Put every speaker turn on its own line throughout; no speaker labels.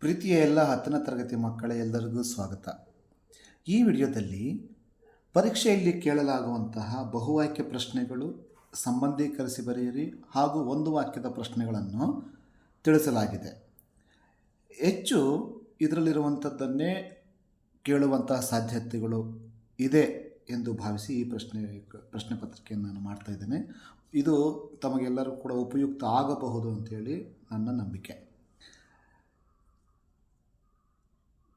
ಪ್ರೀತಿಯ ಎಲ್ಲ ಹತ್ತನೇ ತರಗತಿ ಮಕ್ಕಳ ಎಲ್ಲರಿಗೂ ಸ್ವಾಗತ. ಈ ವಿಡಿಯೋದಲ್ಲಿ ಪರೀಕ್ಷೆಯಲ್ಲಿ ಕೇಳಲಾಗುವಂತಹ ಬಹುವಾಕ್ಯ ಪ್ರಶ್ನೆಗಳು ಸಂಬಂಧೀಕರಿಸಿ ಬರೆಯಿರಿ ಹಾಗೂ ಒಂದು ವಾಕ್ಯದ ಪ್ರಶ್ನೆಗಳನ್ನು ತಿಳಿಸಲಾಗಿದೆ. ಹೆಚ್ಚು ಇದರಲ್ಲಿರುವಂಥದ್ದನ್ನೇ ಕೇಳುವಂತಹ ಸಾಧ್ಯತೆಗಳು ಇದೆ ಎಂದು ಭಾವಿಸಿ ಈ ಪ್ರಶ್ನೆ ಪ್ರಶ್ನೆ ಪತ್ರಿಕೆಯನ್ನು ನಾನು ಮಾಡ್ತಾ ಇದ್ದೇನೆ. ಇದು ತಮಗೆಲ್ಲರೂ ಕೂಡ ಉಪಯುಕ್ತ ಆಗಬಹುದು ಅಂತೇಳಿ ನನ್ನ ನಂಬಿಕೆ.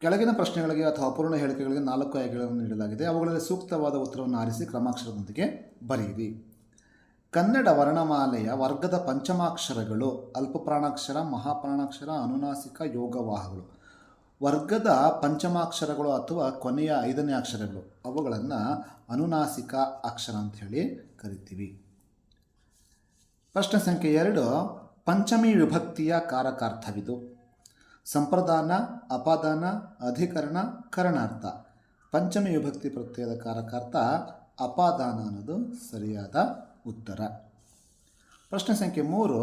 ಕೆಳಗಿನ ಪ್ರಶ್ನೆಗಳಿಗೆ ಅಥವಾ ಅಪೂರ್ಣ ಹೇಳಿಕೆಗಳಿಗೆ ನಾಲ್ಕು ಆಯ್ಕೆಗಳನ್ನು ನೀಡಲಾಗಿದೆ. ಅವುಗಳಲ್ಲಿ ಸೂಕ್ತವಾದ ಉತ್ತರವನ್ನು ಆರಿಸಿ ಕ್ರಮಾಕ್ಷರದೊಂದಿಗೆ ಬರೆಯಿರಿ. ಕನ್ನಡ ವರ್ಣಮಾಲೆಯ ವರ್ಗದ ಪಂಚಮಾಕ್ಷರಗಳು, ಅಲ್ಪಪ್ರಾಣಾಕ್ಷರ, ಮಹಾಪ್ರಾಣಾಕ್ಷರ, ಅನುನಾಸಿಕ ಯೋಗವಾಹಗಳು ವರ್ಗದ ಪಂಚಮಾಕ್ಷರಗಳು ಅಥವಾ ಕೊನೆಯ ಐದನೇ ಅಕ್ಷರಗಳು, ಅವುಗಳನ್ನು ಅನುನಾಸಿಕ ಅಕ್ಷರ ಅಂತ ಹೇಳಿ ಕರಿತೀವಿ. ಪ್ರಶ್ನೆ ಸಂಖ್ಯೆ ಎರಡು, ಪಂಚಮಿ ವಿಭಕ್ತಿಯ ಕಾರಕಾರ್ಥವಿದು. ಸಂಪ್ರದಾನ, ಅಪಾದಾನ, ಅಧಿಕರಣ, ಕರಣಾರ್ಥ. ಪಂಚಮಿ ವಿಭಕ್ತಿ ಪ್ರತ್ಯಯದ ಕಾರಕಾರ್ಥ ಅಪಾದಾನ ಅನ್ನೋದು ಸರಿಯಾದ ಉತ್ತರ. ಪ್ರಶ್ನೆ ಸಂಖ್ಯೆ ಮೂರು.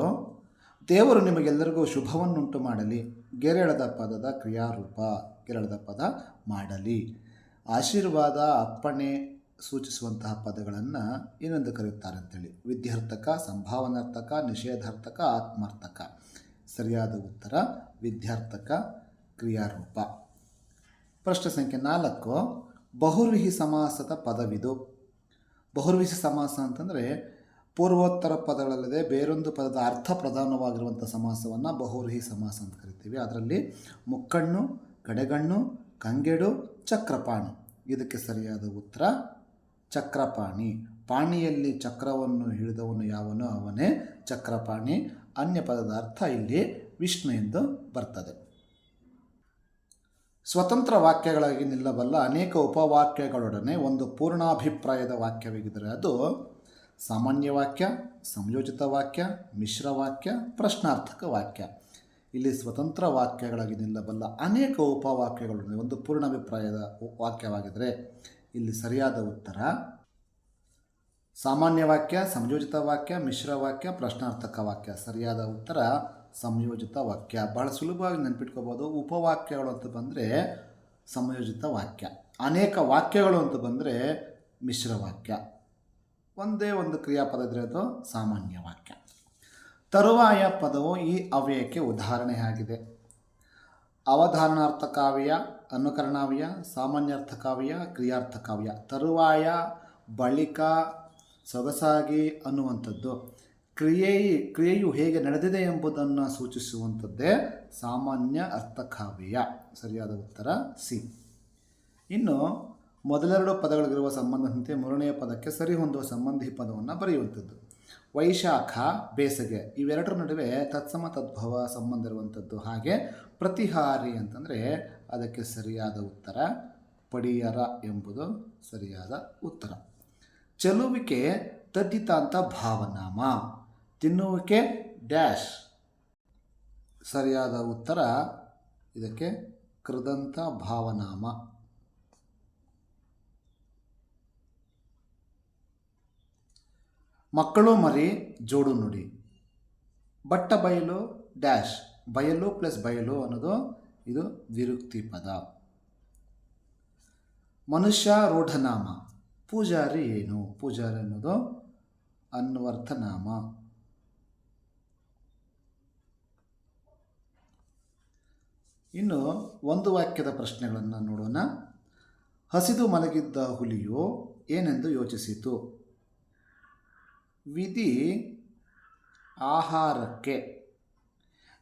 ದೇವರು ನಿಮಗೆಲ್ಲರಿಗೂ ಶುಭವನ್ನುಂಟು ಮಾಡಲಿ. ಗೆರೆಳದ ಪದದ ಕ್ರಿಯಾರೂಪ ಗೆರೆಳದ ಪದ ಮಾಡಲಿ. ಆಶೀರ್ವಾದ, ಅಪ್ಪಣೆ ಸೂಚಿಸುವಂತಹ ಪದಗಳನ್ನು ಏನೆಂದು ಕರೆಯುತ್ತಾರೆ ಅಂತೇಳಿ ವಿದ್ಯಾರ್ಥಕ ಸಂಭಾವನಾರ್ಥಕ, ನಿಷೇಧಾರ್ಥಕ, ಆತ್ಮಾರ್ಥಕ. ಸರಿಯಾದ ಉತ್ತರ, ವಿದ್ಯಾರ್ಥಕ ಕ್ರಿಯಾರೂಪ. ಪ್ರಶ್ನೆ ಸಂಖ್ಯೆ ನಾಲ್ಕು. ಬಹುರ್ವಿಹಿ ಸಮಾಸದ ಪದವಿದು. ಬಹುರ್ವಿಹಿ ಸಮಾಸ ಅಂತಂದರೆ ಪೂರ್ವೋತ್ತರ ಪದಗಳಲ್ಲದೆ ಬೇರೊಂದು ಪದದ ಅರ್ಥ ಪ್ರಧಾನವಾಗಿರುವಂಥ ಸಮಾಸವನ್ನು ಬಹುರ್ವಿಹಿ ಸಮಾಸ ಅಂತ ಕರಿತೀವಿ. ಅದರಲ್ಲಿ ಮುಕ್ಕಣ್ಣು, ಕಡೆಗಣ್ಣು, ಕಂಗೆಡು, ಚಕ್ರಪಾಣಿ. ಇದಕ್ಕೆ ಸರಿಯಾದ ಉತ್ತರ, ಚಕ್ರಪಾಣಿ. ಪಾಣಿಯಲ್ಲಿ ಚಕ್ರವನ್ನು ಹಿಡಿದವನು ಯಾವನೋ? ಅವನೇ ಚಕ್ರಪಾಣಿ. ಅನ್ಯ ಪದದ ಅರ್ಥ ಇಲ್ಲಿ ವಿಷ್ಣು ಎಂದು ಬರ್ತದೆ. ಸ್ವತಂತ್ರ ವಾಕ್ಯಗಳಾಗಿ ನಿಲ್ಲಬಲ್ಲ ಅನೇಕ ಉಪವಾಕ್ಯಗಳೊಡನೆ ಒಂದು ಪೂರ್ಣಾಭಿಪ್ರಾಯದ ವಾಕ್ಯವಾಗಿದ್ದರೆ ಅದು ಸಾಮಾನ್ಯ ವಾಕ್ಯ, ಸಂಯೋಜಿತ ವಾಕ್ಯ, ಮಿಶ್ರ ವಾಕ್ಯ, ಪ್ರಶ್ನಾರ್ಥಕ ವಾಕ್ಯ. ಇಲ್ಲಿ ಸ್ವತಂತ್ರ ವಾಕ್ಯಗಳಾಗಿ ನಿಲ್ಲಬಲ್ಲ ಅನೇಕ ಉಪವಾಕ್ಯಗಳೊಡನೆ ಒಂದು ಪೂರ್ಣಾಭಿಪ್ರಾಯದ ವಾಕ್ಯವಾಗಿದ್ದರೆ ಇಲ್ಲಿ ಸರಿಯಾದ ಉತ್ತರ ಸಾಮಾನ್ಯ ವಾಕ್ಯ, ಸಂಯೋಜಿತ ವಾಕ್ಯ, ಮಿಶ್ರ ವಾಕ್ಯ, ಪ್ರಶ್ನಾರ್ಥಕ ವಾಕ್ಯ. ಸರಿಯಾದ ಉತ್ತರ ಸಂಯೋಜಿತ ವಾಕ್ಯ. ಬಹಳ ಸುಲಭವಾಗಿ ನೆನ್ಪಿಟ್ಕೋಬೋದು ಉಪವಾಕ್ಯಗಳು ಅಂತ ಬಂದರೆ ಸಂಯೋಜಿತ ವಾಕ್ಯ. ಅನೇಕ ವಾಕ್ಯಗಳು ಅಂತ ಬಂದರೆ ಮಿಶ್ರ ವಾಕ್ಯ. ಒಂದೇ ಒಂದು ಕ್ರಿಯಾಪದ ಇದ್ರೆ ಅದು ಸಾಮಾನ್ಯ ವಾಕ್ಯ. ತರುವಾಯ ಪದವು ಈ ಅವ್ಯಯಕ್ಕೆ ಉದಾಹರಣೆಯಾಗಿದೆ ಅವಧಾರಣಾರ್ಥ ಕಾವ್ಯ ಅನುಕರಣಾವ್ಯ ಸಾಮಾನ್ಯಾರ್ಥ ಕಾವ್ಯ ಕ್ರಿಯಾರ್ಥ ಕಾವ್ಯ ತರುವಾಯ ಬಳಿಕ ಸೊಗಸಾಗಿ ಅನ್ನುವಂಥದ್ದು. ಕ್ರಿಯೆ, ಕ್ರಿಯೆಯು ಹೇಗೆ ನಡೆದಿದೆ ಎಂಬುದನ್ನು ಸೂಚಿಸುವಂಥದ್ದೇ ಸಾಮಾನ್ಯ ಅರ್ಥಕಾವ್ಯ. ಸರಿಯಾದ ಉತ್ತರ ಸಿ. ಇನ್ನು ಮೊದಲೆರಡು ಪದಗಳಿಗಿರುವ ಸಂಬಂಧದಂತೆ ಮೂರನೆಯ ಪದಕ್ಕೆ ಸರಿ ಹೊಂದುವ ಸಂಬಂಧಿ ಪದವನ್ನು ಬರೆಯುವಂಥದ್ದು. ವೈಶಾಖ, ಬೇಸಗೆ ಇವೆರಡರ ನಡುವೆ ತತ್ಸಮ ತದ್ಭವ ಸಂಬಂಧ ಇರುವಂಥದ್ದು. ಹಾಗೆ ಪ್ರತಿಹಾರಿ ಅಂತಂದರೆ ಅದಕ್ಕೆ ಸರಿಯಾದ ಉತ್ತರ ಪಡಿಯರ ಎಂಬುದು ಸರಿಯಾದ ಉತ್ತರ. ಚಲುವಿಕೆ ತದ್ದಿತಾಂತ ಭಾವನಾಮ. ತಿನ್ನುವಿಕೆ ಡ್ಯಾಶ್. ಸರಿಯಾದ ಉತ್ತರ ಇದಕ್ಕೆ ಕೃದಂತ ಭಾವನಾಮ. ಮಕ್ಕಳು ಮರಿ ಜೋಡು ನುಡಿ. ಬಟ್ಟ ಬಯಲು ಡ್ಯಾಶ್. ಬಯಲು ಪ್ಲಸ್ ಬಯಲು ಅನ್ನೋದು ಇದು ವಿರುಕ್ತಿ ಪದ. ಮನುಷ್ಯ ರೂಢನಾಮ. ಪೂಜಾರಿ ಏನು? ಪೂಜಾರಿ ಅನ್ನೋದು ಅನ್ವರ್ಥನಾಮ. ಇನ್ನು ಒಂದು ವಾಕ್ಯದ ಪ್ರಶ್ನೆಗಳನ್ನು ನೋಡೋಣ. ಹಸಿದು ಮಲಗಿದ್ದ ಹುಲಿಯು ಏನೆಂದು ಯೋಚಿಸಿತು? ವಿಧಿ ಆಹಾರಕ್ಕೆ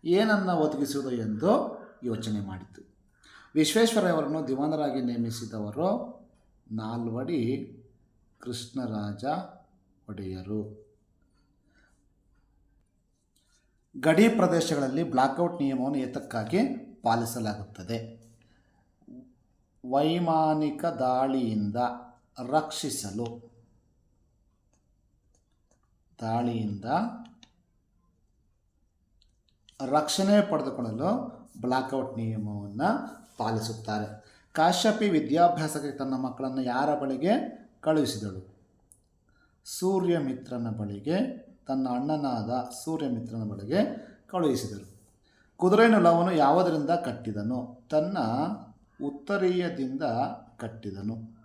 ಏನನ್ನು ಒದಗಿಸುವುದು ಎಂದು ಯೋಚನೆ ಮಾಡಿತು. ವಿಶ್ವೇಶ್ವರಯ್ಯವರನ್ನು ದಿವಾನರಾಗಿ ನೇಮಿಸಿದವರು ನಾಲ್ವಡಿ ಕೃಷ್ಣರಾಜ ಒಡೆಯರು. ಗಡಿ ಪ್ರದೇಶಗಳಲ್ಲಿ ಬ್ಲಾಕ್ಔಟ್ ನಿಯಮವನ್ನು ಏತಕ್ಕಾಗಿ ಪಾಲಿಸಲಾಗುತ್ತದೆ? ವೈಮಾನಿಕ ದಾಳಿಯಿಂದ ರಕ್ಷಿಸಲು. ದಾಳಿಯಿಂದ ರಕ್ಷಣೆ ಪಡೆದುಕೊಳ್ಳಲು ಬ್ಲಾಕ್ಔಟ್ ನಿಯಮವನ್ನು ಪಾಲಿಸುತ್ತಾರೆ. ಕಾಶ್ಯಪಿ ವಿದ್ಯಾಭ್ಯಾಸಕ್ಕೆ ತನ್ನ ಮಕ್ಕಳನ್ನು ಯಾರ ಬಳಿಗೆ ಕಳುಹಿಸಿದಳು. ಸೂರ್ಯಮಿತ್ರನ ಬಳಿಗೆ ತನ್ನ ಅಣ್ಣನಾದ ಸೂರ್ಯಮಿತ್ರನ ಬಳಿಗೆ ಕಳುಹಿಸಿದರು ಲವನು ಯಾವುದರಿಂದ ಕಟ್ಟಿದನು ತನ್ನ ಉತ್ತರೀಯದಿಂದ ಕಟ್ಟಿದನು.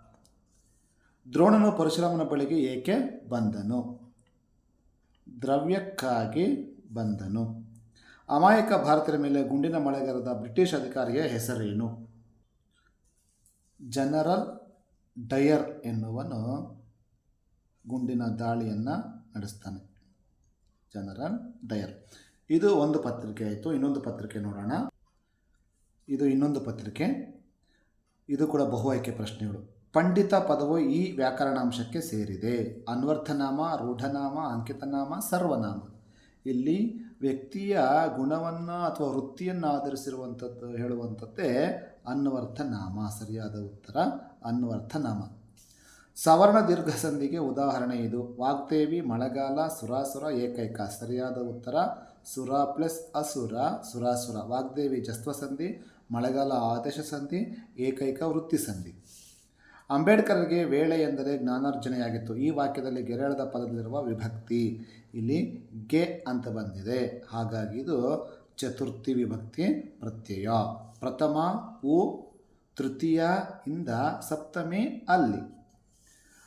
ದ್ರೋಣನು ಪರಶುರಾಮನ ಬಳಿಗೆ ಏಕೆ ಬಂದನು? ದ್ರವ್ಯಕ್ಕಾಗಿ ಬಂದನು. ಅಮಾಯಕ ಭಾರತೀಯರ ಮೇಲೆ ಗುಂಡಿನ ಮಳೆಗಾರದ ಬ್ರಿಟಿಷ್ ಅಧಿಕಾರಿಯ ಹೆಸರೇನು? ಜನರಲ್ ಡಯರ್ ಎನ್ನುವನು ಗುಂಡಿನ ದಾಳಿಯನ್ನು ನಡೆಸ್ತಾನೆ. General Dyer. ಇದು ಒಂದು ಪತ್ರಿಕೆ ಆಯಿತು. ಇನ್ನೊಂದು ಪತ್ರಿಕೆ ನೋಡೋಣ. ಇದು ಇನ್ನೊಂದು ಪತ್ರಿಕೆ. ಇದು ಕೂಡ ಬಹು ಆಯ್ಕೆ ಪ್ರಶ್ನೆಗಳು. ಪಂಡಿತ ಪದವು ಈ ವ್ಯಾಕರಣಾಂಶಕ್ಕೆ ಸೇರಿದೆ. ಅನ್ವರ್ಥನಾಮ, ರೂಢನಾಮ, ಅಂಕಿತನಾಮ, ಸರ್ವನಾಮ. ಇಲ್ಲಿ ವ್ಯಕ್ತಿಯ ಗುಣವನ್ನು ಅಥವಾ ವೃತ್ತಿಯನ್ನು ಆಧರಿಸಿರುವಂಥದ್ದು ಹೇಳುವಂಥದ್ದೇ ಅನ್ವರ್ಥನಾಮ. ಸರಿಯಾದ ಉತ್ತರ ಅನ್ವರ್ಥನಾಮ ಸವರ್ಣ ದೀರ್ಘ ಸಂಧಿಗೆ ಉದಾಹರಣೆ ಇದು. ವಾಗ್ದೇವಿ, ಮಳೆಗಾಲ, ಸುರಾಸುರ, ಏಕೈಕ. ಸರಿಯಾದ ಉತ್ತರ, ಸುರ ಪ್ಲಸ್ ಅಸುರ, ಸುರಾಸುರ. ವಾಗ್ದೇವಿ ಜಸ್ವ ಸಂಧಿ ಮಳೆಗಾಲ ಆದೇಶ ಸಂಧಿ ಏಕೈಕ ವೃತ್ತಿ ಸಂಧಿ ಅಂಬೇಡ್ಕರ್ಗೆ ವೇಳೆ ಎಂದರೆ ಜ್ಞಾನಾರ್ಜನೆಯಾಗಿತ್ತು. ಈ ವಾಕ್ಯದಲ್ಲಿ ಗೆರೆಳದ ಪದದಲ್ಲಿರುವ ವಿಭಕ್ತಿ. ಇಲ್ಲಿ ಗೆ ಅಂತ ಬಂದಿದೆ. ಹಾಗಾಗಿ ಇದು ಚತುರ್ಥಿ ವಿಭಕ್ತಿ ಪ್ರತ್ಯಯ. ಪ್ರಥಮ, ಉ ತೃತೀಯ ಇಂದ ಸಪ್ತಮಿ ಅಲ್ಲಿ.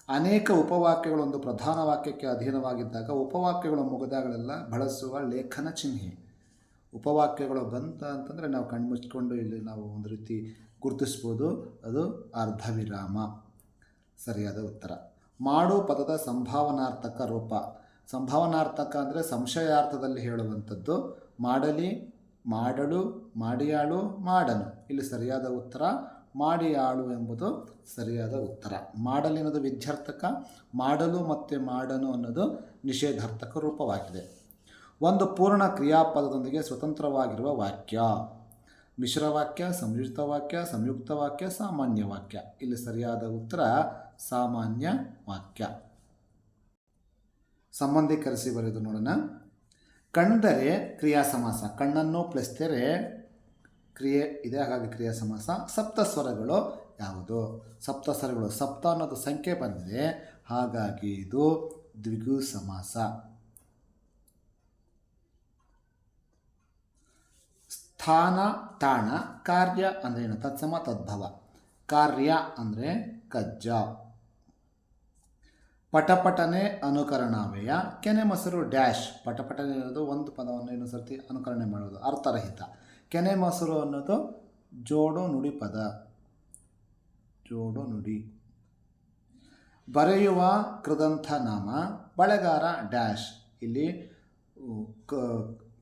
ಅನೇಕ ಉಪವಾಕ್ಯಗಳೊಂದು ಪ್ರಧಾನ ವಾಕ್ಯಕ್ಕೆ ಅಧೀನವಾಗಿದ್ದಾಗ ಉಪವಾಕ್ಯಗಳು ಮುಗಿದಾಗಲೆಲ್ಲ ಬಳಸುವ ಲೇಖನ ಚಿಹ್ನೆ. ಉಪವಾಕ್ಯಗಳು ಬಂತ ಅಂತಂದರೆ ನಾವು ಕಣ್ಮುಚ್ಕೊಂಡು ಇಲ್ಲಿ ನಾವು ಒಂದು ರೀತಿ ಗುರುತಿಸ್ಬೋದು, ಅದು ಅರ್ಧ ವಿರಾಮ ಸರಿಯಾದ ಉತ್ತರ. ಮಾಡು ಪದದ ಸಂಭಾವನಾರ್ಥಕ ರೂಪ. ಸಂಭಾವನಾರ್ಥಕ ಅಂದರೆ ಸಂಶಯಾರ್ಥದಲ್ಲಿ ಹೇಳುವಂಥದ್ದು, ಮಾಡಲಿ, ಮಾಡಲು, ಮಾಡಿಯಾಳು, ಮಾಡನು. ಇಲ್ಲಿ ಸರಿಯಾದ ಉತ್ತರ ಮಾಡಿಯಾಳು ಎಂಬುದು ಸರಿಯಾದ ಉತ್ತರ. ಮಾಡಲಿ ಅನ್ನೋದು ವಿದ್ಯಾರ್ಥಕ, ಮಾಡಲು ಮತ್ತು ಮಾಡನು ಅನ್ನೋದು ನಿಷೇಧಾರ್ಥಕ ರೂಪವಾಗಿದೆ. ಒಂದು ಪೂರ್ಣ ಕ್ರಿಯಾಪದದೊಂದಿಗೆ ಸ್ವತಂತ್ರವಾಗಿರುವ ವಾಕ್ಯ. ಮಿಶ್ರವಾಕ್ಯ ಸಂಯುಕ್ತ ವಾಕ್ಯ ಸಂಯುಕ್ತ ವಾಕ್ಯ, ಸಾಮಾನ್ಯ ವಾಕ್ಯ. ಇಲ್ಲಿ ಸರಿಯಾದ ಉತ್ತರ ಸಾಮಾನ್ಯ ವಾಕ್ಯ. ಸಂಬಂಧೀಕರಿಸಿ ಬರೆದು ನೋಡೋಣ. ಕಣ್ದರೆ ಕ್ರಿಯಾ ಸಮಾಸ ಕಣ್ಣನ್ನು ಪ್ಲಸ್ ತೆರೆ ಕ್ರಿಯೆ ಇದೆ. ಹಾಗಾಗಿ ಕ್ರಿಯಾ ಸಮಾಸ ಸಪ್ತಸ್ವರಗಳು ಯಾವುದು? ಸಪ್ತಸ್ವರಗಳು ಸಪ್ತ ಅನ್ನೋದು ಸಂಖ್ಯೆ ಬಂದಿದೆ ಹಾಗಾಗಿ ಇದು ದ್ವಿಗು ಸಮಾಸ. ಸ್ಥಾನ, ತಾಣ, ಕಾರ್ಯ ಅಂದರೆ ಏನು? ತತ್ಸಮ, ತದ್ಭವ. ಕಾರ್ಯ ಅಂದರೆ ಕಜ್ಜ. ಪಟಪಟನೆ ಅನುಕರಣಾವ್ಯಯ ಕೆನೆ ಮೊಸರು ಡ್ಯಾಶ್. ಪಟಪಟನೆ ಅನ್ನೋದು ಒಂದು ಪದವನ್ನು ಇನ್ನೊಂದು ಸರ್ತಿ ಅನುಕರಣೆ ಮಾಡೋದು. ಅರ್ಥರಹಿತ. ಕೆನೆ ಮೊಸರು ಅನ್ನೋದು ಜೋಡು ನುಡಿ ಪದ. ಜೋಡು ನುಡಿ. ಬರೆಯುವ ಕೃದಂಥ ನಾಮ, ಬಳೆಗಾರ ಡ್ಯಾಶ್. ಇಲ್ಲಿ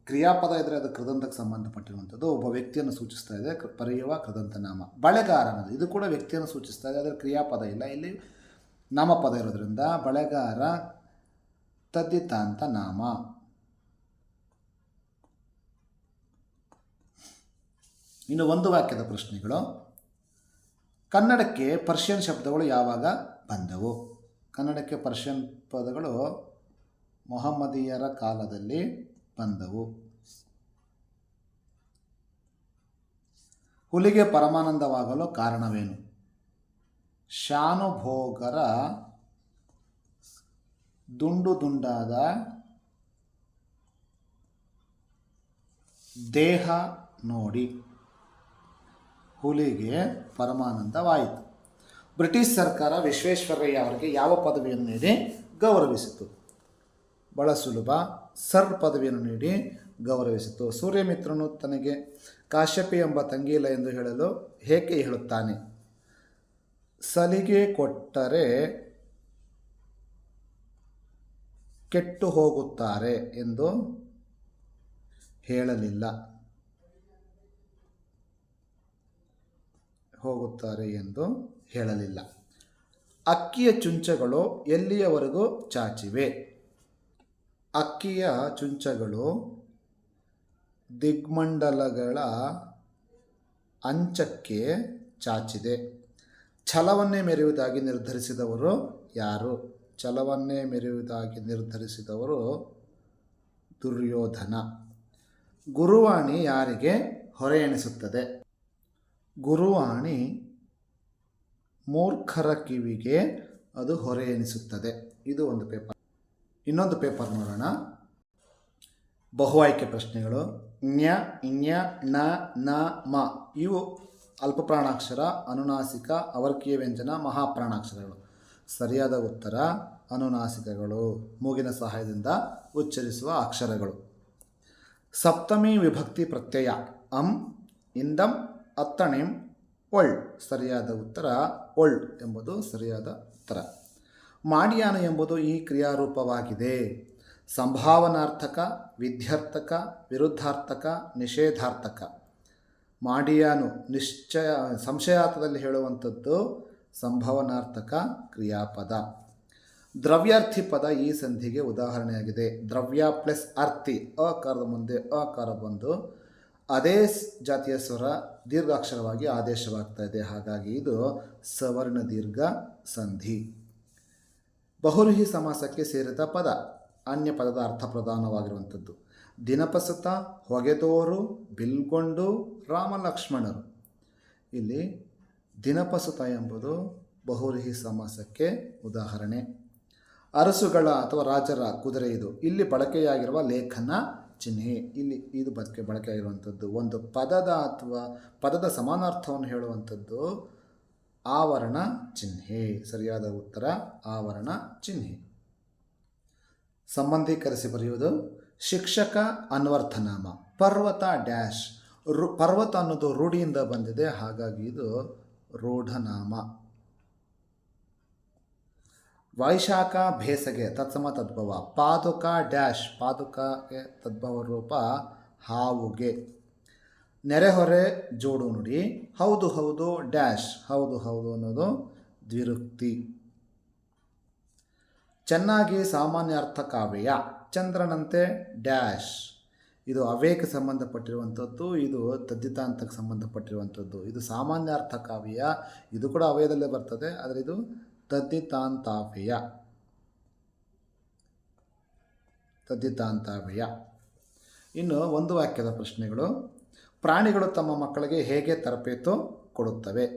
ಕ್ರಿಯಾಪದ ಇದ್ದರೆ ಅದು ಕೃದಂಥಕ್ಕೆ ಸಂಬಂಧಪಟ್ಟಿರುವಂಥದ್ದು. ಒಬ್ಬ ವ್ಯಕ್ತಿಯನ್ನು ಸೂಚಿಸ್ತಾ ಇದೆ ಬರೆಯುವ ಕೃದಂತ ನಾಮ. ಬಳೆಗಾರ ಅನ್ನೋದು. ಇದು ಕೂಡ ವ್ಯಕ್ತಿಯನ್ನು ಸೂಚಿಸ್ತಾ ಇದೆ ಅದರ ಕ್ರಿಯಾಪದ ಇಲ್ಲ. ಇಲ್ಲಿ ನಾಮಪದ ಇರೋದ್ರಿಂದ ಬಳೆಗಾರ, ತದ್ದಿತಾಂತ ನಾಮ. ಇನ್ನು ಒಂದು ವಾಕ್ಯದ ಪ್ರಶ್ನೆಗಳು. ಕನ್ನಡಕ್ಕೆ ಪರ್ಷಿಯನ್ ಶಬ್ದಗಳು ಯಾವಾಗ ಬಂದವು? ಕನ್ನಡಕ್ಕೆ ಪರ್ಷಿಯನ್ ಪದಗಳು ಮೊಹಮ್ಮದಿಯರ ಕಾಲದಲ್ಲಿ ಬಂದವು. ಹುಲಿಗೆ ಪರಮಾನಂದವಾಗಲು ಕಾರಣವೇನು? ಶಾನುಭೋಗರ ದುಂಡು ದುಂಡಾದ ದೇಹ ನೋಡಿ. ಹುಲಿಗೆ ಪರಮಾನಂದವಾಯಿತು. ಬ್ರಿಟಿಷ್ ಸರ್ಕಾರ ವಿಶ್ವೇಶ್ವರಯ್ಯ ಅವರಿಗೆ ಯಾವ ಪದವಿಯನ್ನು ನೀಡಿ ಗೌರವಿಸಿತು? ಬಹಳ ಸುಲಭ. ಸರ್ ಪದವಿಯನ್ನು ನೀಡಿ ಗೌರವಿಸಿತು. ಸೂರ್ಯಮಿತ್ರನು ತನಗೆ ಕಾಶ್ಯಪಿ ಎಂಬ ತಂಗಿಯಿಲ್ಲ ಎಂದು ಹೇಳಲು ಏಕೆ ಹೇಳುತ್ತಾನೆ? ಸಲಿಗೆ ಕೊಟ್ಟರೆ ಕೆಟ್ಟು ಹೋಗುತ್ತಾರೆ ಎಂದು ಹೇಳಲಿಲ್ಲ. ಹೋಗುತ್ತಾರೆ ಎಂದು ಹೇಳಲಿಲ್ಲ. ಅಕ್ಕಿಯ ಚುಂಚಗಳು ಎಲ್ಲಿಯವರೆಗೂ ಚಾಚಿವೆ? ಅಕ್ಕಿಯ ಚುಂಚಗಳು ದಿಗ್ಮಂಡಲಗಳ ಅಂಚಕ್ಕೆ ಚಾಚಿದೆ. ಛಲವನ್ನೇ ಮೆರೆಯುವುದಾಗಿ ನಿರ್ಧರಿಸಿದವರು ಯಾರು? ಛಲವನ್ನೇ ಮೆರೆಯುವುದಾಗಿ ನಿರ್ಧರಿಸಿದವರು ದುರ್ಯೋಧನ. ಗುರುವಾಣಿ ಯಾರಿಗೆ ಹೊರೆ ಎಣಿಸುತ್ತದೆ? ಗುರುವಾಣಿ ಮೂರ್ಖರ ಕಿವಿಗೆ ಅದು ಹೊರೆ ಎನಿಸುತ್ತದೆ. ಇದು ಒಂದು ಪೇಪರ್. ಇನ್ನೊಂದು ಪೇಪರ್ ನೋಡೋಣ. ಬಹು ಆಯ್ಕೆ ಪ್ರಶ್ನೆಗಳು. ನ್ಯ ಇನ್ಯ ಣ ನ, ಮ. ಇವು ಅಲ್ಪಪ್ರಾಣಾಕ್ಷರ, ಅನುನಾಸಿಕ ಅವರ್ಕೀಯ ವ್ಯಂಜನ ಮಹಾಪ್ರಾಣಾಕ್ಷರಗಳು. ಸರಿಯಾದ ಉತ್ತರ, ಅನುನಾಸಿಕಗಳು. ಮೂಗಿನ ಸಹಾಯದಿಂದ ಉಚ್ಚರಿಸುವ ಅಕ್ಷರಗಳು. ಸಪ್ತಮಿ ವಿಭಕ್ತಿ ಪ್ರತ್ಯಯ. ಅಂ, ಇಂದಂ ಅತ್ತಣಿಂ, ಒಳ್, ಸರಿಯಾದ ಉತ್ತರ, ಒಳ್ ಎಂಬುದು ಸರಿಯಾದ ಉತ್ತರ. ಮಾಡಿಯಾನ ಎಂಬುದು ಈ ಕ್ರಿಯಾರೂಪವಾಗಿದೆ. ಸಂಭಾವನಾರ್ಥಕ ವಿಧ್ಯರ್ಥಕ ವಿರುದ್ಧಾರ್ಥಕ, ನಿಷೇಧಾರ್ಥಕ. ಮಾಡಿಯಾನು ನಿಶ್ಚಯ, ಸಂಶಯಾರ್ಥದಲ್ಲಿ ಹೇಳುವಂಥದ್ದು ಸಂಭಾವನಾರ್ಥಕ ಕ್ರಿಯಾಪದ. ದ್ರವ್ಯಾರ್ಥಿ ಪದ ಈ ಸಂಧಿಗೆ ಉದಾಹರಣೆಯಾಗಿದೆ. ದ್ರವ್ಯ ಪ್ಲಸ್ ಅರ್ಥಿ, ಅಕಾರದ ಮುಂದೆ ಅಕಾರ ಬಂದು ಅದೇ ಜಾತಿಯ ಸ್ವರ ದೀರ್ಘಾಕ್ಷರವಾಗಿ ಆದೇಶವಾಗ್ತಾ ಇದೆ. ಹಾಗಾಗಿ ಇದು ಸವರ್ಣ ದೀರ್ಘ ಸಂಧಿ. ಬಹುರುಹಿ ಸಮಾಸಕ್ಕೆ ಸೇರಿದ ಪದ, ಅನ್ಯ ಪದದ ಅರ್ಥ ಪ್ರಧಾನವಾಗಿರುವಂಥದ್ದು. ದಿನಪಸತ, ಹೊಗೆದೋರು, ಬಿಲ್ಗೊಂಡು, ರಾಮಲಕ್ಷ್ಮಣರು. ಇಲ್ಲಿ ದಿನಪಸುತ ಎಂಬುದು ಬಹುರಿಹಿ ಸಮಾಸಕ್ಕೆ ಉದಾಹರಣೆ. ಅರಸುಗಳ ಅಥವಾ ರಾಜರ ಕುದುರೆ ಇದು. ಇಲ್ಲಿ ಬಳಕೆಯಾಗಿರುವ ಲೇಖನ ಚಿಹ್ನೆ, ಇಲ್ಲಿ ಇದು ಬಳಕೆ ಆಗಿರುವಂಥದ್ದು. ಒಂದು ಪದದ ಅಥವಾ ಪದದ ಸಮಾನಾರ್ಥವನ್ನು ಹೇಳುವಂಥದ್ದು ಆವರಣ ಚಿಹ್ನೆ. ಸರಿಯಾದ ಉತ್ತರ, ಆವರಣ ಚಿಹ್ನೆ. ಸಂಬಂಧೀಕರಿಸಿ ಬರೆಯುವುದು, ಶಿಕ್ಷಕ ಅನ್ವರ್ಥನಾಮ, ಪರ್ವತ ಡ್ಯಾಶ್. ರು, ಪರ್ವತ ಅನ್ನೋದು ರೂಢಿಯಿಂದ ಬಂದಿದೆ, ಹಾಗಾಗಿ ಇದು ರೂಢನಾಮ. ವೈಶಾಖ ಬೇಸಗೆ ತತ್ಸಮ ತದ್ಭವ, ಪಾದುಕ ಡ್ಯಾಶ್, ಪಾದುಕಗೆ ತದ್ಭವ ರೂಪ ಹಾವುಗೆ. ನೆರೆಹೊರೆ ಜೋಡು ನುಡಿ, ಹೌದು ಹೌದು ಡ್ಯಾಶ್, ಹೌದು ಹೌದು ಅನ್ನೋದು ದ್ವಿರುಕ್ತಿ. ಚೆನ್ನಾಗಿ ಸಾಮಾನ್ಯ ಅರ್ಥ ಕಾವ್ಯ ಚಂದ್ರನಂತೆ ಡ್ಯಾಶ್. ಇದು ಅವೇಕ ಸಂಬಂಧಪಟ್ಟಿರುವಂಥದ್ದು, ಇದು ತದ್ದಿತಾಂತಕ್ಕೆ ಸಂಬಂಧಪಟ್ಟಿರುವಂಥದ್ದು. ಇದು ಸಾಮಾನ್ಯ ಅರ್ಥ ಕಾವ್ಯ ಇದು ಕೂಡ ಅವಯದಲ್ಲೇ ಬರ್ತದೆ, ಆದರೆ ಇದು ತದ್ದಿತಾಂತಾವ್ಯಯ ತದ್ದಿತಾಂತಾವ್ಯಯ ಇನ್ನು ಒಂದು ವಾಕ್ಯದ ಪ್ರಶ್ನೆಗಳು. ಪ್ರಾಣಿಗಳು ತಮ್ಮ ಮಕ್ಕಳಿಗೆ ಹೇಗೆ ತರಬೇತು ಕೊಡುತ್ತವೆ?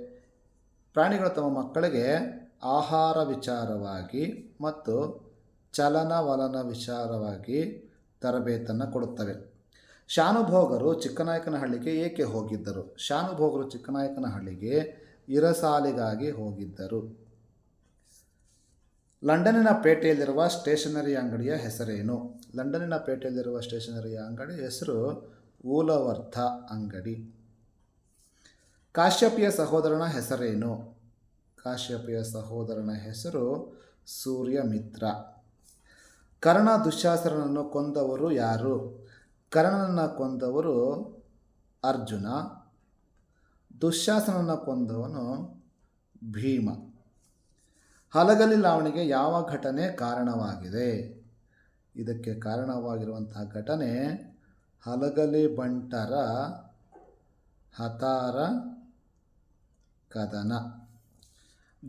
ಪ್ರಾಣಿಗಳು ತಮ್ಮ ಮಕ್ಕಳಿಗೆ ಆಹಾರ ವಿಚಾರವಾಗಿ ಮತ್ತು ಚಲನವಲನ ವಿಚಾರವಾಗಿ ತರಬೇತನ್ನು ಕೊಡುತ್ತವೆ. ಶಾನುಭೋಗರು ಚಿಕ್ಕನಾಯಕನಹಳ್ಳಿಗೆ ಏಕೆ ಹೋಗಿದ್ದರು? ಶಾನುಭೋಗರು ಚಿಕ್ಕನಾಯಕನಹಳ್ಳಿಗೆ ಇರಸಾಲಿಗಾಗಿ ಹೋಗಿದ್ದರು. ಲಂಡನ್ನಿನ ಪೇಟೆಯಲ್ಲಿರುವ ಸ್ಟೇಷನರಿ ಅಂಗಡಿಯ ಹೆಸರೇನು? ಲಂಡನ್ನಿನ ಪೇಟೆಯಲ್ಲಿರುವ ಸ್ಟೇಷನರಿ ಅಂಗಡಿ ಹೆಸರು ಊಲವರ್ಥ ಅಂಗಡಿ. ಕಾಶ್ಯಪಿಯ ಸಹೋದರನ ಹೆಸರೇನು? ಕಾಶ್ಯಪಿಯ ಸಹೋದರನ ಹೆಸರು ಸೂರ್ಯಮಿತ್ರ. ಕರ್ಣ ದುಶ್ಯಾಸನನ್ನು ಕೊಂದವರು ಯಾರು? ಕರ್ಣನನ್ನು ಕೊಂದವರು ಅರ್ಜುನ. ದುಶ್ಯಾಸನನ್ನು ಕೊಂದವನು ಭೀಮ. ಹಲಗಲಿ ಲಾವಣಿಗೆ ಯಾವ ಘಟನೆ ಕಾರಣವಾಗಿದೆ? ಇದಕ್ಕೆ ಕಾರಣವಾಗಿರುವಂತಹ ಘಟನೆ ಹಲಗಲಿ ಬಂಟರ ಹತಾರ ಕದನ.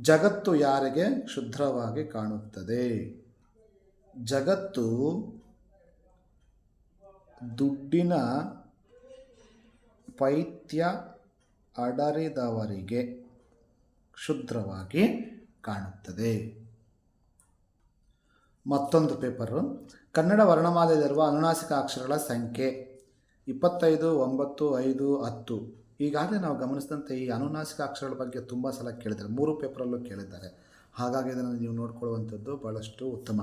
ಜಗತ್ತು ಯಾರಿಗೆ ಕ್ಷುದ್ರವಾಗಿ ಕಾಣುತ್ತದೆ? ಜಗತ್ತು ದುಡ್ಡಿನ ಪೈತ್ಯ ಅಡರಿದವರಿಗೆ ಕ್ಷುದ್ರವಾಗಿ ಕಾಣುತ್ತದೆ. ಮತ್ತೊಂದು ಪೇಪರು. ಕನ್ನಡ ವರ್ಣಮಾಲೆಯಲ್ಲಿರುವ ಅನುನಾಸಿಕ ಅಕ್ಷರಗಳ ಸಂಖ್ಯೆ ಇಪ್ಪತ್ತೈದು, ಒಂಬತ್ತು, ಐದು, ಹತ್ತು. ಈಗಾಗಲೇ ನಾವು ಗಮನಿಸಿದಂತೆ ಈ ಅನುನಾಸಿಕ ಅಕ್ಷರಗಳ ಬಗ್ಗೆ ತುಂಬ ಸಲ ಕೇಳಿದ್ದಾರೆ. ಮೂರು ಪೇಪರಲ್ಲೂ ಕೇಳಿದ್ದಾರೆ. ಹಾಗಾಗಿ ಇದನ್ನು ನೀವು ನೋಡ್ಕೊಳ್ಳುವಂಥದ್ದು ಭಾಳಷ್ಟು ಉತ್ತಮ.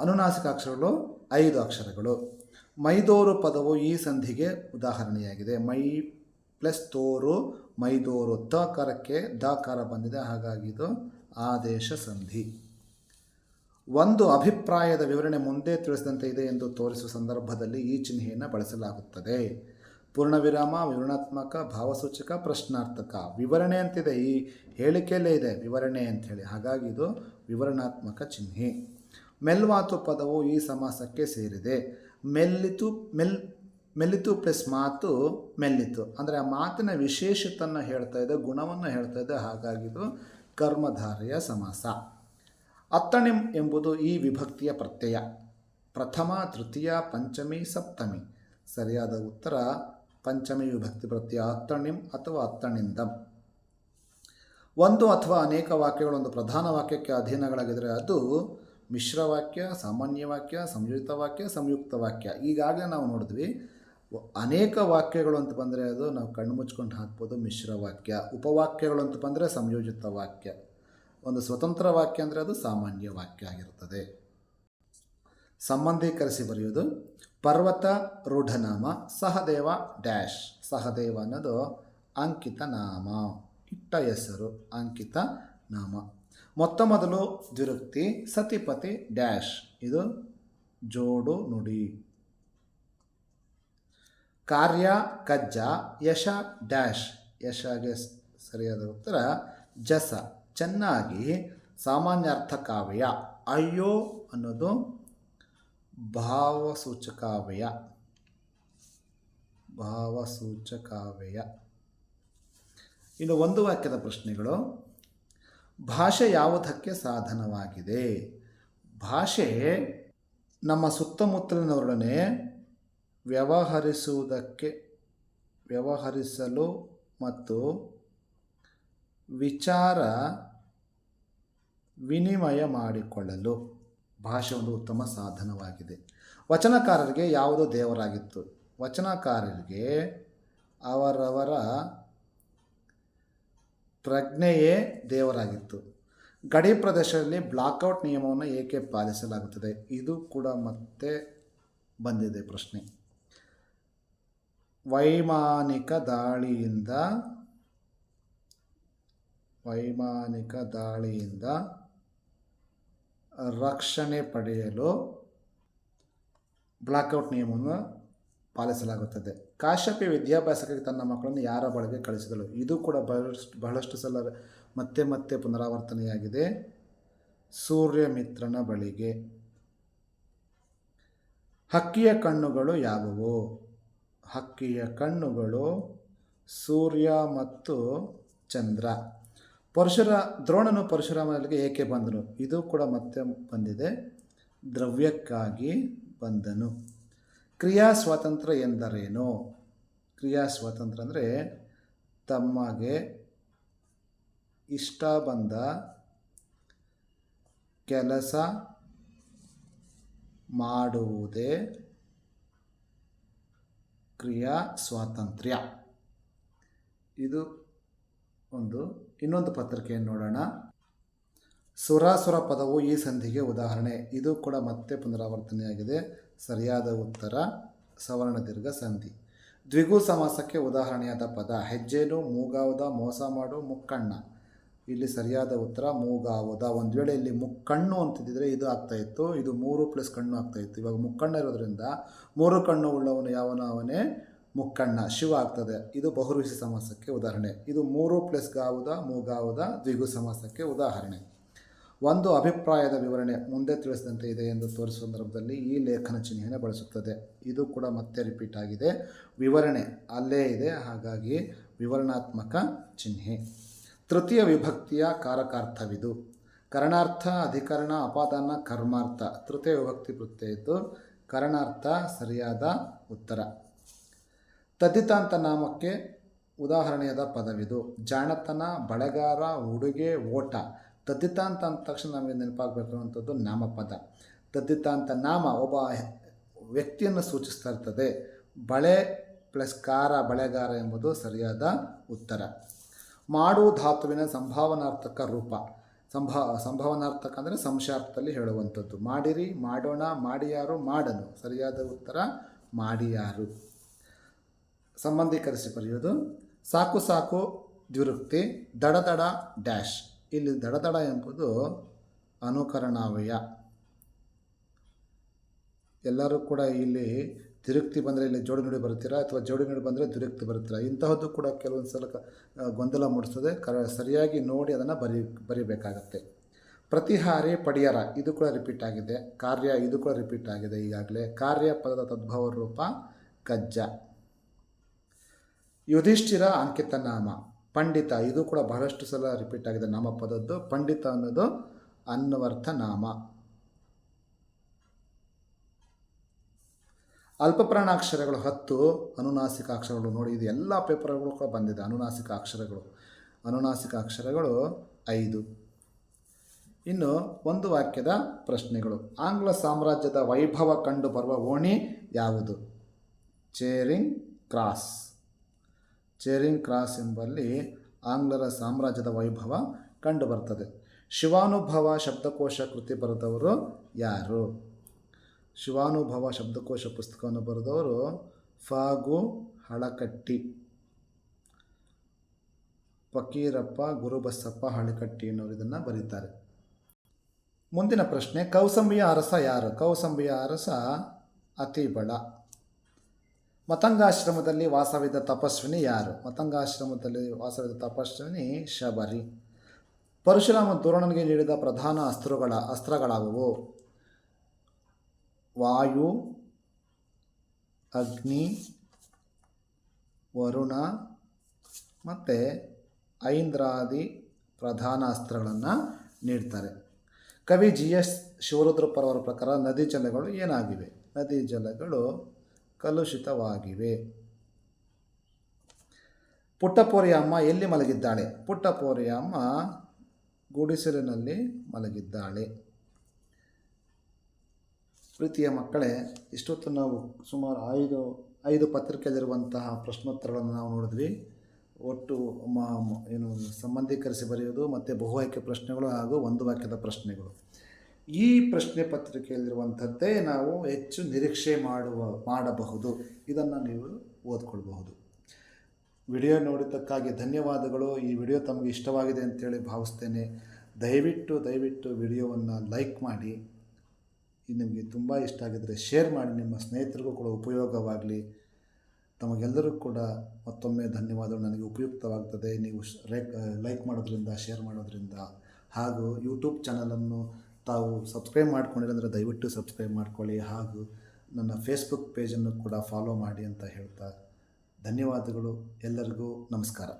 ಅನುನಾಸಿಕ ಅಕ್ಷರಗಳು ಐದು ಅಕ್ಷರಗಳು. ಮೈದೋರು ಪದವು ಈ ಸಂಧಿಗೆ ಉದಾಹರಣೆಯಾಗಿದೆ. ಮೈ ಪ್ಲಸ್ ತೋರು ಮೈದೋರು. ತಕಾರಕ್ಕೆ ದಕಾರ ಬಂದಿದೆ, ಹಾಗಾಗಿ ಇದು ಆದೇಶ ಸಂಧಿ. ಒಂದು ಅಭಿಪ್ರಾಯದ ವಿವರಣೆ ಮುಂದೆ ತಿಳಿಸಿದಂತೆ ಇದೆ ಎಂದು ತೋರಿಸುವ ಸಂದರ್ಭದಲ್ಲಿ ಈ ಚಿಹ್ನೆಯನ್ನು ಬಳಸಲಾಗುತ್ತದೆ. ಪೂರ್ಣವಿರಾಮ, ವಿವರಣಾತ್ಮಕ, ಭಾವಸೂಚಕ, ಪ್ರಶ್ನಾರ್ಥಕ. ವಿವರಣೆ ಅಂತಿದೆ, ಈ ಹೇಳಿಕೆಯಲ್ಲೇ ಇದೆ, ವಿವರಣೆ ಅಂಥೇಳಿ ಹಾಗಾಗಿ ಇದು ವಿವರಣಾತ್ಮಕ ಚಿಹ್ನೆ. ಮೆಲ್ವಾತು ಪದವು ಈ ಸಮಾಸಕ್ಕೆ ಸೇರಿದೆ. ಮೆಲ್ಲಿತು, ಮೆಲ್ ಮೆಲ್ಲಿತು ಪ್ಲಸ್ ಮಾತು ಮೆಲ್ಲಿತು ಅಂದರೆ ಆ ಮಾತಿನ ವಿಶೇಷತನ್ನು ಹೇಳ್ತಾ ಇದೆ, ಗುಣವನ್ನು ಹೇಳ್ತಾ ಇದೆ ಹಾಗಾಗಿದು ಕರ್ಮಧಾರೆಯ ಸಮಾಸ. ಅತ್ತಣಿಂ ಎಂಬುದು ಈ ವಿಭಕ್ತಿಯ ಪ್ರತ್ಯಯ. ಪ್ರಥಮ, ತೃತೀಯ, ಪಂಚಮಿ, ಸಪ್ತಮಿ. ಸರಿಯಾದ ಉತ್ತರ, ಪಂಚಮಿ ವಿಭಕ್ತಿ ಪ್ರತ್ಯಯ, ಅತ್ತಣಿಂ ಅಥವಾ ಅತ್ತಣಿಂದಂ. ಒಂದು ಅಥವಾ ಅನೇಕ ವಾಕ್ಯಗಳು ಒಂದು ಪ್ರಧಾನ ವಾಕ್ಯಕ್ಕೆ ಅಧೀನಗಳಾಗಿದ್ದರೆ ಅದು ಮಿಶ್ರವಾಕ್ಯ ಸಾಮಾನ್ಯ ವಾಕ್ಯ, ಸಂಯೋಜಿತ ವಾಕ್ಯ, ಸಂಯುಕ್ತ ವಾಕ್ಯ. ಈಗಾಗಲೇ ನಾವು ನೋಡಿದ್ವಿ ಅನೇಕ ವಾಕ್ಯಗಳು ಅಂತ ಬಂದರೆ ಅದು ನಾವು ಕಣ್ಣು ಮುಚ್ಕೊಂಡು ಹಾಕ್ಬೋದು ಮಿಶ್ರ ವಾಕ್ಯ, ಉಪವಾಕ್ಯಗಳು ಅಂತ ಬಂದರೆ ಸಂಯೋಜಿತ ವಾಕ್ಯ. ಒಂದು ಸ್ವತಂತ್ರ ವಾಕ್ಯ ಅಂದರೆ ಅದು ಸಾಮಾನ್ಯ ವಾಕ್ಯ ಆಗಿರುತ್ತದೆ. ಸಂಬಂಧೀಕರಿಸಿ ಬರೆಯೋದು ಪರ್ವತ ರೂಢನಾಮ ಸಹದೇವ ಡ್ಯಾಶ್. ಸಹದೇವ ಅನ್ನೋದು ಅಂಕಿತ ನಾಮ, ಇಟ್ಟ ಹೆಸರು, ಅಂಕಿತ ನಾಮ. ಮೊತ್ತ ಮೊದಲು ದ್ವಿರುಕ್ತಿ, ಸತಿಪತಿ ಡ್ಯಾಶ್. ಇದು ಜೋಡು ನುಡಿ. ಕಾರ್ಯ, ಕಜ್ಜ, ಯಶ, ಡ್ಯಾಶ್. ಯಶಗೆ ಸರಿಯಾದ ಉತ್ತರ, ಜಸ. ಚೆನ್ನಾಗಿ ಸಾಮಾನ್ಯ ಅರ್ಥ ಕಾವ್ಯ ಅಯ್ಯೋ ಅನ್ನೋದು ಭಾವಸೂಚಕಾವ್ಯ. ಭಾವಸೂಚಕಾವ್ಯ. ಇನ್ನು ಒಂದು ವಾಕ್ಯದ ಪ್ರಶ್ನೆಗಳು. ಭಾಷೆ ಯಾವುದಕ್ಕೆ ಸಾಧನವಾಗಿದೆ? ಭಾಷೆ ನಮ್ಮ ಸುತ್ತಮುತ್ತಲಿನವರೊಡನೆ ವ್ಯವಹರಿಸುವುದಕ್ಕೆ ವ್ಯವಹರಿಸಲು ಮತ್ತು ವಿಚಾರ ವಿನಿಮಯ ಮಾಡಿಕೊಳ್ಳಲು ಭಾಷೆ ಒಂದು ಉತ್ತಮ ಸಾಧನವಾಗಿದೆ. ವಚನಕಾರರಿಗೆ ಯಾವುದು ದೇವರಾಗಿತ್ತು? ವಚನಕಾರರಿಗೆ ಅವರವರ ಪ್ರಜ್ಞೆಯೇ ದೇವರಾಗಿತ್ತು. ಗಡಿ ಪ್ರದೇಶದಲ್ಲಿ ಬ್ಲಾಕ್ಔಟ್ ನಿಯಮವನ್ನು ಏಕೆ ಪಾಲಿಸಲಾಗುತ್ತದೆ? ಇದು ಕೂಡ ಮತ್ತೆ ಬಂದಿದೆ ಪ್ರಶ್ನೆ. ವೈಮಾನಿಕ ದಾಳಿಯಿಂದ ವೈಮಾನಿಕ ದಾಳಿಯಿಂದ ರಕ್ಷಣೆ ಪಡೆಯಲು ಬ್ಲಾಕ್ಔಟ್ ನಿಯಮವನ್ನು ಪಾಲಿಸಲಾಗುತ್ತದೆ. ಕಾಶ್ಯಪಿ ವಿದ್ಯಾಭ್ಯಾಸಕ್ಕಾಗಿ ತನ್ನ ಮಕ್ಕಳನ್ನು ಯಾರ ಬಳಿಗೆ ಕಳಿಸಿದಳು? ಇದು ಕೂಡ ಬಹಳಷ್ಟು ಬಹಳಷ್ಟು ಸಲ ಮತ್ತೆ ಮತ್ತೆ ಪುನರಾವರ್ತನೆಯಾಗಿದೆ. ಸೂರ್ಯಮಿತ್ರನ ಬಳಿಗೆ. ಹಕ್ಕಿಯ ಕಣ್ಣುಗಳು ಯಾವುವು? ಹಕ್ಕಿಯ ಕಣ್ಣುಗಳು ಸೂರ್ಯ ಮತ್ತು ಚಂದ್ರ. ಪರಶುರ, ದ್ರೋಣನು ಪರಶುರಾಮನಿಗೆ ಏಕೆ ಬಂದನು? ಇದು ಕೂಡ ಮತ್ತೆ ಬಂದಿದೆ. ದ್ರವ್ಯಕ್ಕಾಗಿ ಬಂದನು. ಕ್ರಿಯಾ ಸ್ವಾತಂತ್ರ್ಯ ಎಂದರೇನು? ಕ್ರಿಯಾ ಸ್ವಾತಂತ್ರ್ಯ ಅಂದರೆ ತಮಗೆ ಇಷ್ಟ ಬಂದ ಕೆಲಸ ಮಾಡುವುದೇ ಕ್ರಿಯಾ ಸ್ವಾತಂತ್ರ್ಯ. ಇದು ಒಂದು. ಇನ್ನೊಂದು ಪತ್ರಿಕೆಯನ್ನು ನೋಡೋಣ. ಸುರಾಸುರ ಪದವು ಈ ಸಂಧಿಗೆ ಉದಾಹರಣೆ. ಇದು ಕೂಡ ಮತ್ತೆ ಪುನರಾವರ್ತನೆಯಾಗಿದೆ. ಸರಿಯಾದ ಉತ್ತರ. ಸವರ್ಣ ದೀರ್ಘ ಸಂಧಿ. ದ್ವಿಗು ಸಮಾಸಕ್ಕೆ ಉದಾಹರಣೆಯಾದ ಪದ. ಹೆಜ್ಜೇನು, ಮೂಗಾವುದ, ಮೋಸ ಮಾಡು, ಮುಕ್ಕಣ್ಣ. ಇಲ್ಲಿ ಸರಿಯಾದ ಉತ್ತರ ಮೂಗಾವುದ. ಒಂದು ವೇಳೆ ಇಲ್ಲಿ ಮುಕ್ಕಣ್ಣು ಅಂತಿದ್ದರೆ ಇದು ಆಗ್ತಾ ಇತ್ತು. ಇದು ಮೂರು ಪ್ಲಸ್ ಕಣ್ಣು ಆಗ್ತಾ ಇತ್ತು. ಇವಾಗ ಮುಕ್ಕಣ್ಣ ಇರೋದ್ರಿಂದ ಮೂರು ಕಣ್ಣು ಉಳ್ಳವನು ಯಾವನ? ಅವನೇ ಮುಕ್ಕಣ್ಣ. ಶಿವ ಆಗ್ತದೆ. ಇದು ಬಹುರುಷಿ ಸಮಾಸಕ್ಕೆ ಉದಾಹರಣೆ. ಇದು ಮೂರು ಪ್ಲಸ್ ಗಾವುದ, ಮೂಗಾವುದ, ದ್ವಿಗು ಸಮಾಸಕ್ಕೆ ಉದಾಹರಣೆ. ಒಂದು ಅಭಿಪ್ರಾಯದ ವಿವರಣೆ ಮುಂದೆ ತಿಳಿಸಿದಂತೆ ಇದೆ ಎಂದು ತೋರಿಸುವ ಸಂದರ್ಭದಲ್ಲಿ ಈ ಲೇಖನ ಚಿಹ್ನೆಯನ್ನು ಬಳಸುತ್ತದೆ. ಇದು ಕೂಡ ಮತ್ತೆ ರಿಪೀಟ್ ಆಗಿದೆ. ವಿವರಣೆ ಅಲ್ಲೇ ಇದೆ. ಹಾಗಾಗಿ ವಿವರಣಾತ್ಮಕ ಚಿಹ್ನೆ. ತೃತೀಯ ವಿಭಕ್ತಿಯ ಕಾರಕಾರ್ಥವಿದು. ಕರಣಾರ್ಥ, ಅಧಿಕರಣ, ಅಪಾದಾನ, ಕರ್ಮಾರ್ಥ. ತೃತೀಯ ವಿಭಕ್ತಿ ಪ್ರತ್ಯಯಿತು ಕರಣಾರ್ಥ ಸರಿಯಾದ ಉತ್ತರ. ತದ್ದಿತಾಂತ ನಾಮಕ್ಕೆ ಉದಾಹರಣೆಯಾದ ಪದವಿದು. ಜಾಣತನ, ಬಳೆಗಾರ, ಉಡುಗೆ, ಓಟ. ತದ್ದಿತಾಂತ ಅಂದ ತಕ್ಷಣ ನಮಗೆ ನೆನಪಾಗಬೇಕು ಅನ್ನುವಂಥದ್ದು ನಾಮಪದ. ತದ್ದಿತಾಂತ ನಾಮ ಒಬ್ಬ ವ್ಯಕ್ತಿಯನ್ನು ಸೂಚಿಸ್ತಾ ಇರ್ತದೆ. ಬಳೆ ಪ್ಲಸ್ ಕಾರ, ಬಳೆಗಾರ ಎಂಬುದು ಸರಿಯಾದ ಉತ್ತರ. ಮಾಡು ಧಾತುವಿನ ಸಂಭಾವನಾರ್ಥಕ ರೂಪ. ಸಂಭಾ, ಸಂಭಾವನಾರ್ಥಕ ಅಂದರೆ ಸಂಶಾರ್ಥದಲ್ಲಿ ಹೇಳುವಂಥದ್ದು. ಮಾಡಿರಿ, ಮಾಡೋಣ, ಮಾಡಿಯಾರು, ಮಾಡನು. ಸರಿಯಾದ ಉತ್ತರ, ಮಾಡಿಯಾರು. ಸಂಬಂಧೀಕರಿಸಿ ಬರೆಯೋದು ಸಾಕು ಸಾಕು, ದ್ವಿರುಕ್ತಿ ದಡದಡ ಡ್ಯಾಶ್. ಇಲ್ಲಿ ದಡದಡ ಎಂಬುದು ಅನುಕರಣಾವಯ. ಎಲ್ಲರೂ ಕೂಡ ಇಲ್ಲಿ ತಿರುಕ್ತಿ ಬಂದರೆ ಇಲ್ಲಿ ಜೋಡಿ ನುಡಿ ಬರ್ತೀರಾ ಅಥವಾ ಜೋಡಿ ನುಡಿ ಬಂದರೆ ದುರುಕ್ತಿ ಬರುತ್ತೀರಾ? ಇಂತಹದ್ದು ಕೂಡ ಕೆಲವೊಂದು ಸಲ ಗೊಂದಲ ಮೂಡಿಸ್ತದೆ. ಕ ಸರಿಯಾಗಿ ನೋಡಿ ಅದನ್ನು ಬರಿ ಬರಿಬೇಕಾಗತ್ತೆ. ಪ್ರತಿಹಾರಿ ಪಡಿಯರ, ಇದು ಕೂಡ ರಿಪೀಟ್ ಆಗಿದೆ. ಕಾರ್ಯ, ಇದು ಕೂಡ ರಿಪೀಟ್ ಆಗಿದೆ ಈಗಾಗಲೇ. ಕಾರ್ಯ ಪದದ ತದ್ಭವ ರೂಪ ಕಜ್ಜ. ಯುಧಿಷ್ಠಿರ ಅಂಕಿತ ನಾಮ. ಪಂಡಿತ, ಇದು ಕೂಡ ಬಹಳಷ್ಟು ಸಲ ರಿಪೀಟ್ ಆಗಿದೆ. ನಾಮಪದದ್ದು ಪಂಡಿತ ಅನ್ನೋದು ಅನ್ವರ್ಥ ನಾಮ. ಅಲ್ಪಪ್ರಾಣಾಕ್ಷರಗಳು ಹತ್ತು ಅನುನಾಸಿಕ ಅಕ್ಷರಗಳು ನೋಡಿ, ಇದು ಎಲ್ಲ ಪೇಪರ್ಗಳು ಕೂಡ ಬಂದಿದೆ ಅನುನಾಸಿಕ ಅಕ್ಷರಗಳು ಅನುನಾಸಿಕ ಅಕ್ಷರಗಳು ಐದು. ಇನ್ನು ಒಂದು ವಾಕ್ಯದ ಪ್ರಶ್ನೆಗಳು. ಆಂಗ್ಲ ಸಾಮ್ರಾಜ್ಯದ ವೈಭವ ಕಂಡು ಬರುವ ಓಣಿ ಯಾವುದು? Charing cross. ಚೇರಿಂಗ್ ಕ್ರಾಸ್ ಎಂಬಲ್ಲಿ ಆಂಗ್ಲರ ಸಾಮ್ರಾಜ್ಯದ ವೈಭವ ಕಂಡುಬರ್ತದೆ. ಶಿವಾನುಭವ ಶಬ್ದಕೋಶ ಕೃತಿ ಬರೆದವರು ಯಾರು? ಶಿವಾನುಭವ ಶಬ್ದಕೋಶ ಪುಸ್ತಕವನ್ನು ಬರೆದವರು ಫಾಗು ಹಳಕಟ್ಟಿ. ಫಕೀರಪ್ಪ ಗುರುಬಸಪ್ಪ ಹಳಕಟ್ಟಿ ಅನ್ನೋರು ಇದನ್ನು ಬರೀತಾರೆ. ಮುಂದಿನ ಪ್ರಶ್ನೆ, ಕೌಸಂಬಿಯ ಅರಸ ಯಾರು? ಕೌಸಂಬಿಯ ಅರಸ ಅತಿಬಳ. ಮತಂಗಾಶ್ರಮದಲ್ಲಿ ವಾಸವಿದ್ದ ತಪಸ್ವಿನಿ ಯಾರು? ಮತಂಗಾಶ್ರಮದಲ್ಲಿ ವಾಸವಿದ್ದ ತಪಸ್ವಿನಿ ಶಬರಿ. ಪರಶುರಾಮ ತೋರಣನಿಗೆ ನೀಡಿದ ಪ್ರಧಾನ ಅಸ್ತ್ರಗಳ ಅಸ್ತ್ರಗಳಾವುವು? ವಾಯು, ಅಗ್ನಿ, ವರುಣ ಮತ್ತು ಐಂದ್ರಾದಿ ಪ್ರಧಾನ ಅಸ್ತ್ರಗಳನ್ನು ನೀಡ್ತಾರೆ. ಕವಿ ಜಿ ಎಸ್ ಶಿವರುದ್ರಪ್ಪರವರ ಪ್ರಕಾರ ನದಿ ಜಲಗಳು ಏನಾಗಿವೆ? ನದಿ ಜಲಗಳು ಕಲುಷಿತವಾಗಿವೆ. ಪುಟ್ಟಪೋರಿಯ ಅಮ್ಮ ಎಲ್ಲಿ ಮಲಗಿದ್ದಾಳೆ? ಪುಟ್ಟಪೋರಿಯ ಅಮ್ಮ ಗುಡಿಸಲಿನಲ್ಲಿ ಮಲಗಿದ್ದಾಳೆ. ಪ್ರೀತಿಯ ಮಕ್ಕಳೇ, ಇಷ್ಟೊತ್ತು ನಾವು ಸುಮಾರು ಐದು ಐದು ಪತ್ರಿಕೆಯಲ್ಲಿರುವಂತಹ ಪ್ರಶ್ನೋತ್ತರಗಳನ್ನು ನಾವು ನೋಡಿದ್ವಿ. ಒಟ್ಟು ಏನು ಸಂಬಂಧೀಕರಿಸಿ ಬರೆಯೋದು ಮತ್ತು ಬಹು ಆಯ್ಕೆ ಪ್ರಶ್ನೆಗಳು ಹಾಗೂ ಒಂದು ವಾಕ್ಯದ ಪ್ರಶ್ನೆಗಳು. ಈ ಪ್ರಶ್ನೆ ಪತ್ರಿಕೆಯಲ್ಲಿರುವಂಥದ್ದೇ ನಾವು ಹೆಚ್ಚು ನಿರೀಕ್ಷೆ ಮಾಡುವ, ಮಾಡಬಹುದು. ಇದನ್ನು ನೀವು ಓದ್ಕೊಳ್ಬಹುದು. ವಿಡಿಯೋ ನೋಡಿದ್ದಕ್ಕಾಗಿ ಧನ್ಯವಾದಗಳು. ಈ ವಿಡಿಯೋ ತಮಗೆ ಇಷ್ಟವಾಗಿದೆ ಅಂತೇಳಿ ಭಾವಿಸ್ತೇನೆ. ದಯವಿಟ್ಟು ದಯವಿಟ್ಟು ವಿಡಿಯೋವನ್ನು ಲೈಕ್ ಮಾಡಿ. ಇದು ನಿಮಗೆ ತುಂಬ ಇಷ್ಟ ಆಗಿದ್ದರೆ ಶೇರ್ ಮಾಡಿ, ನಿಮ್ಮ ಸ್ನೇಹಿತರಿಗೂ ಕೂಡ ಉಪಯೋಗವಾಗಲಿ. ತಮಗೆಲ್ಲರಿಗೂ ಕೂಡ ಮತ್ತೊಮ್ಮೆ ಧನ್ಯವಾದಗಳು. ನನಗೆ ಉಪಯುಕ್ತವಾಗ್ತದೆ. ನೀವು ಲೈಕ್ ಲೈಕ್ ಮಾಡೋದ್ರಿಂದ ಶೇರ್ ಮಾಡೋದ್ರಿಂದ. ಹಾಗೂ ಯೂಟ್ಯೂಬ್ ಚಾನಲನ್ನು ತಾವು ಸಬ್ಸ್ಕ್ರೈಬ್ ಮಾಡ್ಕೊಂಡಿರಂದರೆ ದಯವಿಟ್ಟು ಸಬ್ಸ್ಕ್ರೈಬ್ ಮಾಡ್ಕೊಳ್ಳಿ. ಹಾಗೂ ನನ್ನ ಫೇಸ್ಬುಕ್ ಪೇಜನ್ನು ಕೂಡ ಫಾಲೋ ಮಾಡಿ ಅಂತ ಹೇಳ್ತಾ ಧನ್ಯವಾದಗಳು. ಎಲ್ಲರಿಗೂ ನಮಸ್ಕಾರ.